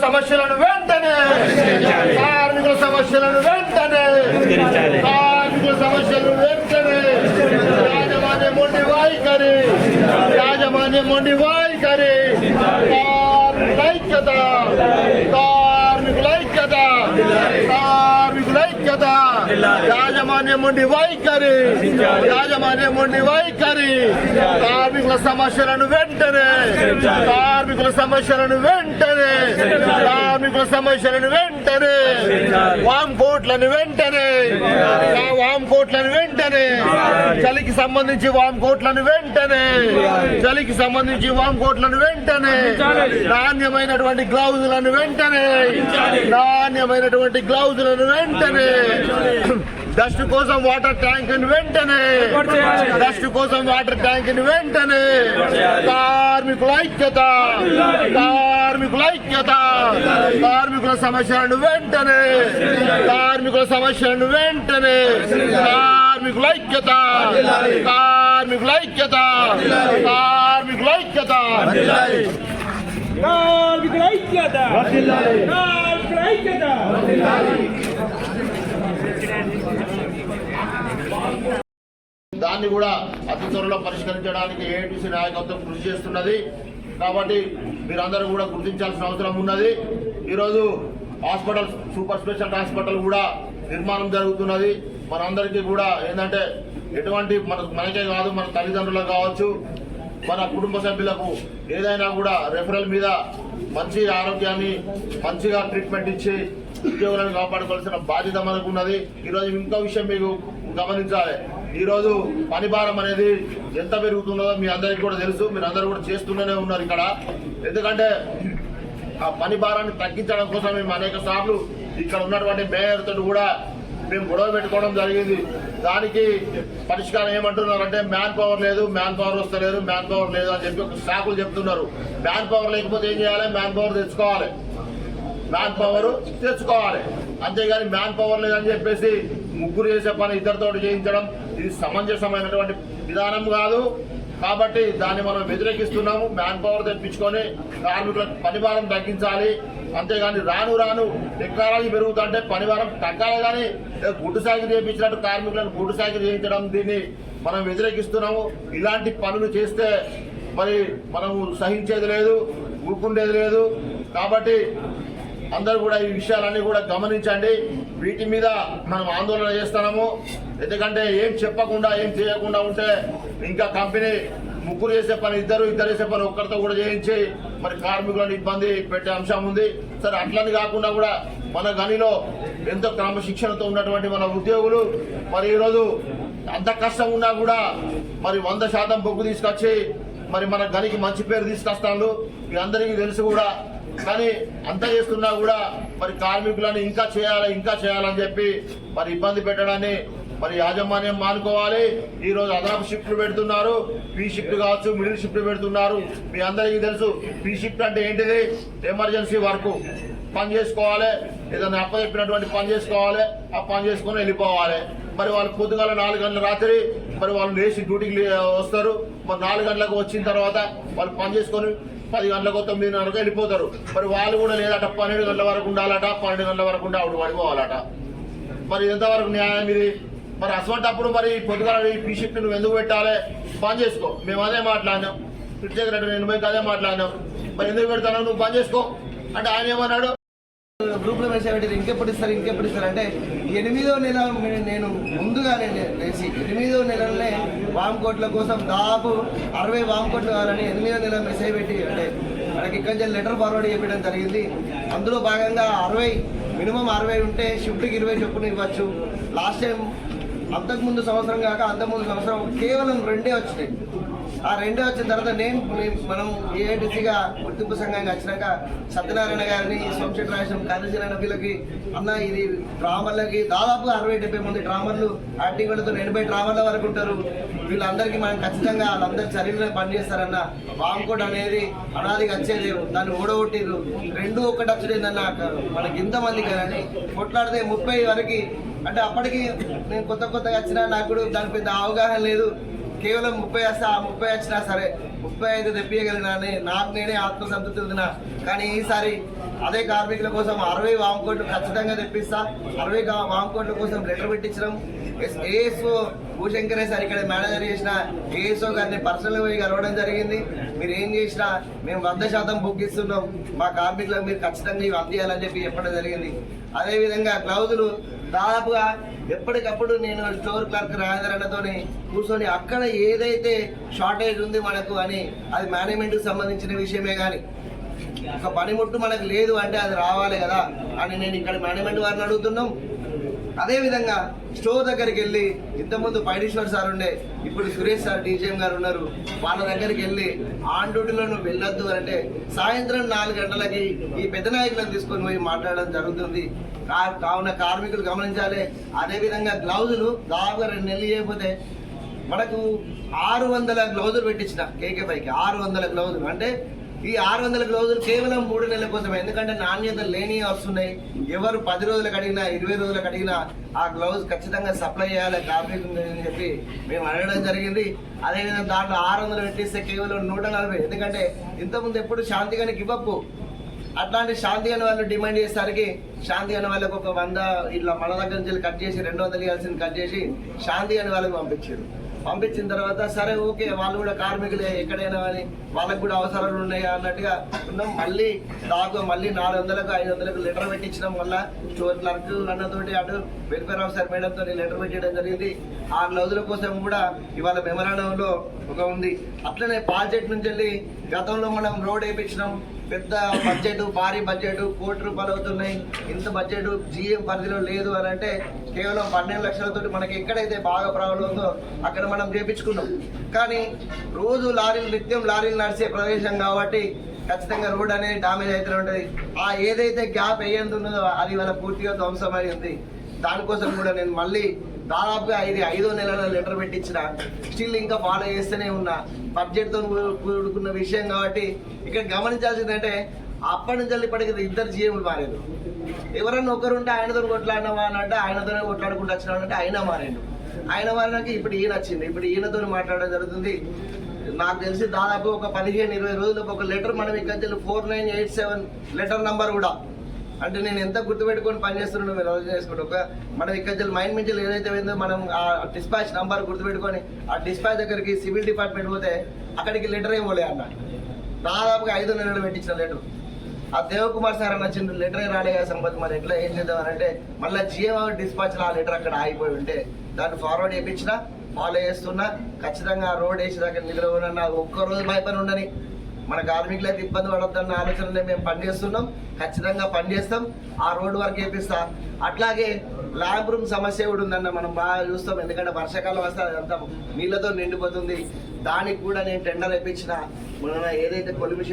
సమస్యలను వెంటనే! కార్మికుల సమస్యలను వెంటనే! కార్మికుల సమస్యలను వెంటనే! యాజమాన్య మొండి వైఖరి యాజమాన్య మొండి వైఖరి కార్మికుల ఐక్యత! కార్మికుల ఐక్యత! కార్మికుల ఐక్యత యాజమాన్య మొండి వైఖరి. యాజమాన్య మొండి వైఖరి. కార్మికుల సమస్యలను వెంటనే. కార్మికుల సమస్యలను వెంటనే. కార్మికుల సమస్యలను వెంటనే. వామ్ కోట్లను వెంటనే. వామ్ కోట్లను వెంటనే. చలికి సంబంధించి వామ్ కోట్లను వెంటనే చలికి సంబంధించి వామ్ కోట్లను వెంటనే నాణ్యమైనటువంటి గ్లౌజులను వెంటనే. నాణ్యమైనటువంటి గ్లౌజులను వెంటనే. డస్ట్ కోసం వాటర్ ట్యాంక్ వెంటనే. డస్ట్ కోసం వాటర్ ట్యాంక్ వెంటనే. కార్మికుల ఐక్యత. కార్మికుల ఐక్యత. కార్మికుల సమస్యలను వెంటనే. కార్మికుల సమస్యలను వెంటనే. కార్మికుల ఐక్యత. కార్మికుల ఐక్యత. కార్మికుల ఐక్యత. కార్మికుల ఐక్యత. కార్మికుల ఐక్యత. దాన్ని కూడా అతి త్వరలో పరిష్కరించడానికి ఏఐటీసీ నాయకత్వం కృషి చేస్తున్నది. కాబట్టి మీరందరూ కూడా గుర్తించాల్సిన అవసరం ఉన్నది. ఈరోజు హాస్పిటల్ సూపర్ స్పెషాలిటీ హాస్పిటల్ కూడా నిర్మాణం జరుగుతున్నది. మనందరికీ కూడా ఏంటంటే ఎటువంటి మన మనకే కాదు మన తల్లిదండ్రులకు కావచ్చు మన కుటుంబ సభ్యులకు ఏదైనా కూడా రెఫరల్ మీద మంచి ఆరోగ్యాన్ని మంచిగా ట్రీట్మెంట్ ఇచ్చి ఉద్యోగులను కాపాడుకోవాల్సిన బాధ్యత మనకు ఉన్నది ఈరోజు ఇంకో విషయం మీకు గమనించాలి. ఈరోజు పనిభారం అనేది ఎంత పెరుగుతున్నదో మీ అందరికీ కూడా తెలుసు. మీరు అందరూ కూడా చేస్తూనే ఉన్నారు ఇక్కడ. ఎందుకంటే ఆ పని భారాన్ని తగ్గించడం కోసం మేము అనేక సార్లు ఇక్కడ ఉన్నటువంటి మేయర్తో తోటి కూడా మేము గొడవ పెట్టుకోవడం జరిగింది. దానికి పరిష్కారం ఏమంటున్నారంటే మ్యాన్ పవర్ లేదు మ్యాన్ పవర్ వస్తలేదు మ్యాన్ పవర్ లేదు అని చెప్పి ఒక షాకులు చెప్తున్నారు. మ్యాన్ పవర్ లేకపోతే ఏం చేయాలి? మ్యాన్ పవర్ తెచ్చుకోవాలి. మ్యాన్ పవర్ తెచ్చుకోవాలి. అంతేగాని మ్యాన్ పవర్ లేదని చెప్పేసి ముగ్గురు చేసే పని ఇద్దరితో చేయించడం ఇది సమంజసమైనటువంటి విధానం కాదు. కాబట్టి దాన్ని మనం వ్యతిరేకిస్తున్నాము. మ్యాన్ పవర్ తెప్పించుకొని కార్మికుల పనిభారం తగ్గించాలి. అంతేగాని రాను రాను టెక్నాలజీ పెరుగుతుంటే పనివారం తగ్గాలి కానీ గుడ్డు సాగిరి చేయించినట్టు కార్మికులను గుడ్డు సాగి చేయించడం దీన్ని మనం వ్యతిరేకిస్తున్నాము. ఇలాంటి పనులు చేస్తే మరి మనము సహించేది లేదు ఊరుకుండేది లేదు. కాబట్టి అందరూ కూడా ఈ విషయాలన్నీ కూడా గమనించండి. వీటి మీద మనం ఆందోళన చేస్తున్నాము. ఎందుకంటే ఏం చెప్పకుండా ఏం చేయకుండా ఉంటే ఇంకా కంపెనీ ముగ్గురు చేసే పని ఇద్దరు ఇద్దరు చేసే పని ఒక్కరితో కూడా చేయించి మరి కార్మికులను ఇబ్బంది పెట్టే అంశం ఉంది. సరే అట్లని కాకుండా కూడా మన గనిలో ఎంతో క్రమశిక్షణతో ఉన్నటువంటి మన ఉద్యోగులు మరి ఈరోజు అంత కష్టం ఉన్నా కూడా మరి వంద శాతం బొగ్గు తీసుకొచ్చి మరి మన గనికి మంచి పేరు తీసుకొస్తాను మీ అందరికీ తెలుసు కూడా. కానీ అంత చేస్తున్నా కూడా మరి కార్మికులను ఇంకా చేయాలి ఇంకా చేయాలని చెప్పి మరి ఇబ్బంది పెట్టడాన్ని మరి యాజమాన్యం మానుకోవాలి. ఈ రోజు అదనపు షిఫ్ట్లు పెడుతున్నారు. పీ షిఫ్ట్ కావచ్చు మిడిల్ షిఫ్ట్ పెడుతున్నారు. మీ అందరికీ తెలుసు పీ షిఫ్ట్ అంటే ఏంటిది? ఎమర్జెన్సీ వర్క్ పని చేసుకోవాలి. ఏదైనా అప్పచెప్పినటువంటి పని చేసుకోవాలి. ఆ పని చేసుకొని వెళ్ళిపోవాలి. మరి వాళ్ళు పొద్దుగాల నాలుగు గంటల రాత్రి మరి వాళ్ళు లేచి డ్యూటీకి వస్తారు. మరి నాలుగు గంటలకు వచ్చిన తర్వాత వాళ్ళు పని చేసుకొని పది గంటలకు తొమ్మిది గంటలకు వెళ్ళిపోతారు. మరి వాళ్ళు కూడా లేదట పన్నెండు గంటల వరకు ఉండాలట పన్నెండు గంటల వరకు ఉండి ఆవిడ పడిపోవాలట మరి ఎంతవరకు న్యాయం ఇది? మరి అసలు మరి పొద్దుగాల ఈ పీ షిఫ్ట్ నువ్వు ఎందుకు పెట్టాలి? పని చేసుకో. మేము అదే మాట్లాడినాం. ప్రత్యేక నేను పోయి అదే మాట్లాడినాం? మరి ఎందుకు పెడతాను నువ్వు బంద్ చేసుకో. అంటే ఆయన ఏమన్నాడు? గ్రూప్లో మెసేజ్ ఇంకెప్పుడు ఇస్తారు ఇంకెప్పుడు ఇస్తారు? అంటే ఎనిమిదో నెల నేను ముందుగానే నేను ఎనిమిదో నెలలోనే వామ్ కోట్ల కోసం దాదాపు అరవై వామ్ కోట్లు కావాలని ఎనిమిదో నెల మెసేజ్ పెట్టి అంటే మనకి ఇక్కడ నుంచి లెటర్ ఫార్వర్డ్ చేయడం జరిగింది. అందులో భాగంగా అరవై మినిమం అరవై ఉంటే షిఫ్ట్కి ఇరవై చొప్పున ఇవ్వచ్చు. లాస్ట్ టైం అంతకుముందు సంవత్సరం కాక అంతకుముందు సంవత్సరం కేవలం రెండే వచ్చినాయి. ఆ రెండో వచ్చిన తర్వాత నేను మనం ఏఐటీసీగా గుర్తింపు సంఘానికి వచ్చినాక సత్యనారాయణ గారిని సోమశెట్టి రాజం కార్యశీలైన వీళ్ళకి అన్న ఇది డ్రామర్లకి దాదాపుగా అరవై డెబ్బై మంది డ్రామర్లు యాక్టింగ్ ఎనభై డ్రామర్ల వరకు ఉంటారు. వీళ్ళందరికీ మనం ఖచ్చితంగా వాళ్ళందరి చర్యలు పనిచేస్తారన్న వాంకోట్ అనేది అనాదిగా వచ్చేదేవు దాన్ని ఓడగొట్టిర్రు రెండు ఒకటి వచ్చేదన్న మనకి ఇంతమంది కానీ కొట్లాడితే ముప్పై వరకు. అంటే అప్పటికి నేను కొత్త కొత్తగా వచ్చినా నాకు దాని పెద్ద అవగాహన లేదు. కేవలం ముప్పై వస్తా ముప్పై వచ్చినా సరే ముప్పై ఐదు తెప్పియగలిగినాని నాకు నేనే ఆత్మసంతృప్తి ఉందినా కానీ ఈసారి అదే కార్మికుల కోసం అరవై వామకోట్లు ఖచ్చితంగా తెప్పిస్తా. అరవై వామకోట్ల కోసం లెటర్ పెట్టించడం. ఏఎస్ఓ భూశంకరే సార్ ఇక్కడ మేనేజర్ చేసిన ఏఎస్ఓ గారిని పర్సనల్గా పోయి కలవడం జరిగింది. మీరు ఏం చేసినా మేము వంద శాతం బుక్ ఇస్తున్నాం. మా కార్మికులకు మీరు ఖచ్చితంగా ఇవి అందియాలని చెప్పి చెప్పడం జరిగింది. అదేవిధంగా గ్లౌజులు దాదాపుగా ఎప్పటికప్పుడు నేను స్టోర్ క్లర్క్ రాజేంద్ర కూర్చొని అక్కడ ఏదైతే షార్టేజ్ ఉంది మనకు అని అది మేనేజ్మెంట్కి సంబంధించిన విషయమే కానీ ఒక పనిముట్టు మనకు లేదు అంటే అది రావాలి కదా అని నేను ఇక్కడ మేనేజ్మెంట్ వారిని అడుగుతున్నాం. అదేవిధంగా స్టోర్ దగ్గరికి వెళ్ళి ఇంతకుముందు పైడీశ్వర్ సార్ ఉండే ఇప్పుడు సురేష్ సార్ డీజీఎం గారు ఉన్నారు. వాళ్ళ దగ్గరికి వెళ్ళి ఆన్ డ్యూటీలో నువ్వు వెళ్ళొద్దు అంటే సాయంత్రం నాలుగు గంటలకి ఈ పెద్ద నాయకులను తీసుకొని పోయి మాట్లాడడం జరుగుతుంది. కా- కావున కార్మికులు గమనించాలి. అదేవిధంగా గ్లౌజులు దాదాపుగా రెండు నెలలు చేయకపోతే మనకు ఆరు వందల గ్లౌజులు పెట్టించిన కేకే పైకి. ఆరు వందల గ్లౌజులు. అంటే ఈ ఆరు వందల గ్లౌజులు కేవలం మూడు నెలల కోసం ఎందుకంటే నాణ్యత లేని వస్తున్నాయి ఎవరు పది రోజులకు అడిగినా ఇరవై రోజులకు అడిగినా ఆ గ్లౌజ్ ఖచ్చితంగా సప్లై చేయాలి కార్మికులు అని చెప్పి మేము అడగడం జరిగింది. అదేవిధంగా దాంట్లో ఆరు వందలు పెట్టిస్తే కేవలం నూట నలభై. ఎందుకంటే ఇంతకుముందు ఎప్పుడు శాంతిగానే ఇవ్వకు. అట్లాంటి శాంతి అని వాళ్ళు డిమాండ్ చేసేసరికి శాంతి అని వాళ్ళకు ఒక వంద ఇట్లా మన దగ్గర నుంచి కట్ చేసి రెండు వందలు ఇవ్వాల్సింది కట్ చేసి శాంతి అని వాళ్ళకి పంపించారు. పంపించిన తర్వాత సరే ఓకే వాళ్ళు కూడా కార్మికులే ఎక్కడైనా అని వాళ్ళకి కూడా అవసరాలు ఉన్నాయి అన్నట్టుగా ఉన్నాం. మళ్ళీ దాకా మళ్ళీ నాలుగు వందలకు ఐదు వందలకు లెటర్ పెట్టించడం వల్ల స్టోర్ క్లర్క్ అన్నతోటి అటు వెల్ఫేర్ ఆఫీసర్ మేడంతో లెటర్ పెట్టడం జరిగింది. ఆ గ్లౌజుల కోసం కూడా ఇవాళ మెమరాండంలో ఒక ఉంది. అట్లనే పాల్చెట్ నుంచి వెళ్ళి గతంలో మనం రోడ్ వేయించినాం. పెద్ద బడ్జెట్ భారీ బడ్జెట్ కోటి రూపాయలు అవుతున్నాయి. ఇంత బడ్జెట్ జిఎం పరిధిలో లేదు అని అంటే కేవలం పన్నెండు లక్షలతో మనకి ఎక్కడైతే బాగా ప్రాబ్లం ఉందో అక్కడ మనం చేపించుకున్నాం. కానీ రోజు లారీలు నిత్యం లారీలు నడిచే ప్రదేశం కాబట్టి ఖచ్చితంగా రోడ్ అనేది డామేజ్ అవుతూనే ఉంటుంది. ఆ ఏదైతే గ్యాప్ వేయంది ఉన్నదో అది వాళ్ళ పూర్తిగా ధ్వంసమై ఉంది దానికోసం కూడా నేను మళ్ళీ దాదాపుగా ఇది ఐదో నెలల లెటర్ పెట్టించిన. స్టిల్ ఇంకా ఫాలో చేస్తూనే ఉన్నా. బడ్జెట్తో కూడుకున్న విషయం కాబట్టి ఇక్కడ గమనించాల్సిందంటే అప్పటి నుంచి వెళ్ళి ఇప్పటికి ఇద్దరు జీఎంలు మారారు. ఎవరన్నా ఒకరుంటే ఆయనతో కొట్లాడినవా అని అంటే ఆయనతోనే కొట్లాడుకుంటూ వచ్చినా అంటే ఆయన మారాడు. ఆయన మారినాక ఇప్పుడు ఈయన వచ్చింది. ఇప్పుడు ఈయనతో మాట్లాడడం జరుగుతుంది. నాకు తెలిసి దాదాపు ఒక పదిహేను ఇరవై రోజులకు ఒక లెటర్ మనం ఇక్కడ four nine eight seven letter number కూడా అంటే నేను ఎంత గుర్తుపెట్టుకొని పనిచేస్తున్నాను మీరు ఆలోచన చేసుకోండి. ఒక మనం ఇక్కడ మైండ్ నుంచి ఏదైతే పోయిందో మనం ఆ డిస్పాచ్ నంబర్ గుర్తుపెట్టుకొని ఆ డిస్పాచ్ దగ్గరికి సివిల్ డిపార్ట్మెంట్ పోతే అక్కడికి లెటర్ ఇవ్వలే అన్న. దాదాపుగా ఐదు నెలలు పెట్టించిన లెటర్. ఆ దేవ్ కుమార్ సార్ అన్న చిన్న లెటర్ రాలే కదా సంపత్ మరి ఎట్లా ఏం చేద్దాం అని అంటే మళ్ళీ జిఎం డిస్పాచ్ ఆ లెటర్ అక్కడ ఆగిపోయి ఉంటే దాన్ని ఫార్వర్డ్ చేయించిన ఫాలో చేస్తున్నా. ఖచ్చితంగా ఆ రోడ్ దగ్గర నిద్ర ఉన్నా ఒక్క రోజు భయపడి ఉండని. మన కార్మికులైతే ఇబ్బంది పడొద్దన్న ఆలోచనలే మేము పనిచేస్తున్నాం. ఖచ్చితంగా పనిచేస్తాం. ఆ రోడ్డు వరకు వేపిస్తా. అట్లాగే ల్యాబ్ రూమ్ సమస్య కూడా ఉందన్న మనం బాగా చూస్తాం. ఎందుకంటే వర్షాకాలం వస్తే అదంతా నీళ్ళతో నిండిపోతుంది. దానికి కూడా నేను టెండర్ వేయించిన మన ఏదైతే కొలిమి